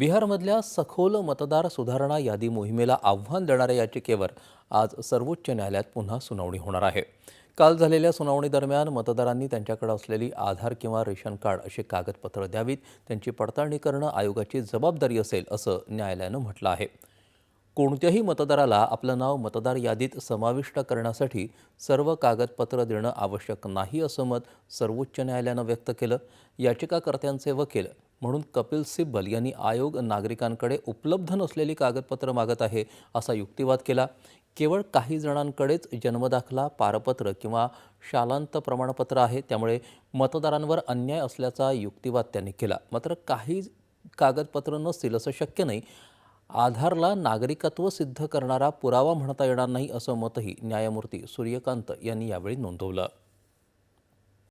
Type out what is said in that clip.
बिहारमधल्या सखोल मतदार सुधारणा यादी मोहिमेला आव्हान देणाऱ्या याचिकेवर आज सर्वोच्च न्यायालयात पुन्हा सुनावणी होणार आहे. काल झालेल्या सुनावणीदरम्यान मतदारांनी त्यांच्याकडे असलेली आधार किंवा रेशन कार्ड अशी कागदपत्रं द्यावीत त्यांची पडताळणी करणं आयोगाची जबाबदारी असेल असं न्यायालयानं म्हटलं आहे. कोणत्याही मतदाराला आपलं नाव मतदार यादीत समाविष्ट करण्यासाठी सर्व कागदपत्र देणं आवश्यक नाही असं मत सर्वोच्च न्यायालयानं व्यक्त केलं. याचिकाकर्त्यांचे वकील म्हणून कपिल सिब्बल यांनी आयोग नागरिकांकडे उपलब्ध नसलेली कागदपत्र मागत आहे असा युक्तिवाद केला. केवळ काही जणांकडेच जन्मदाखला पारपत्र किंवा शालांत प्रमाणपत्र आहे. त्यामुळे मतदारांवर अन्याय असल्याचा युक्तिवाद त्यांनी केला. मात्र काही कागदपत्र नसतील असं शक्य नाही. आधारला नागरिकत्व सिद्ध करणारा पुरावा म्हणता येणार नाही असं मतही न्यायमूर्ती सूर्यकांत यांनी यावेळी नोंदवलं.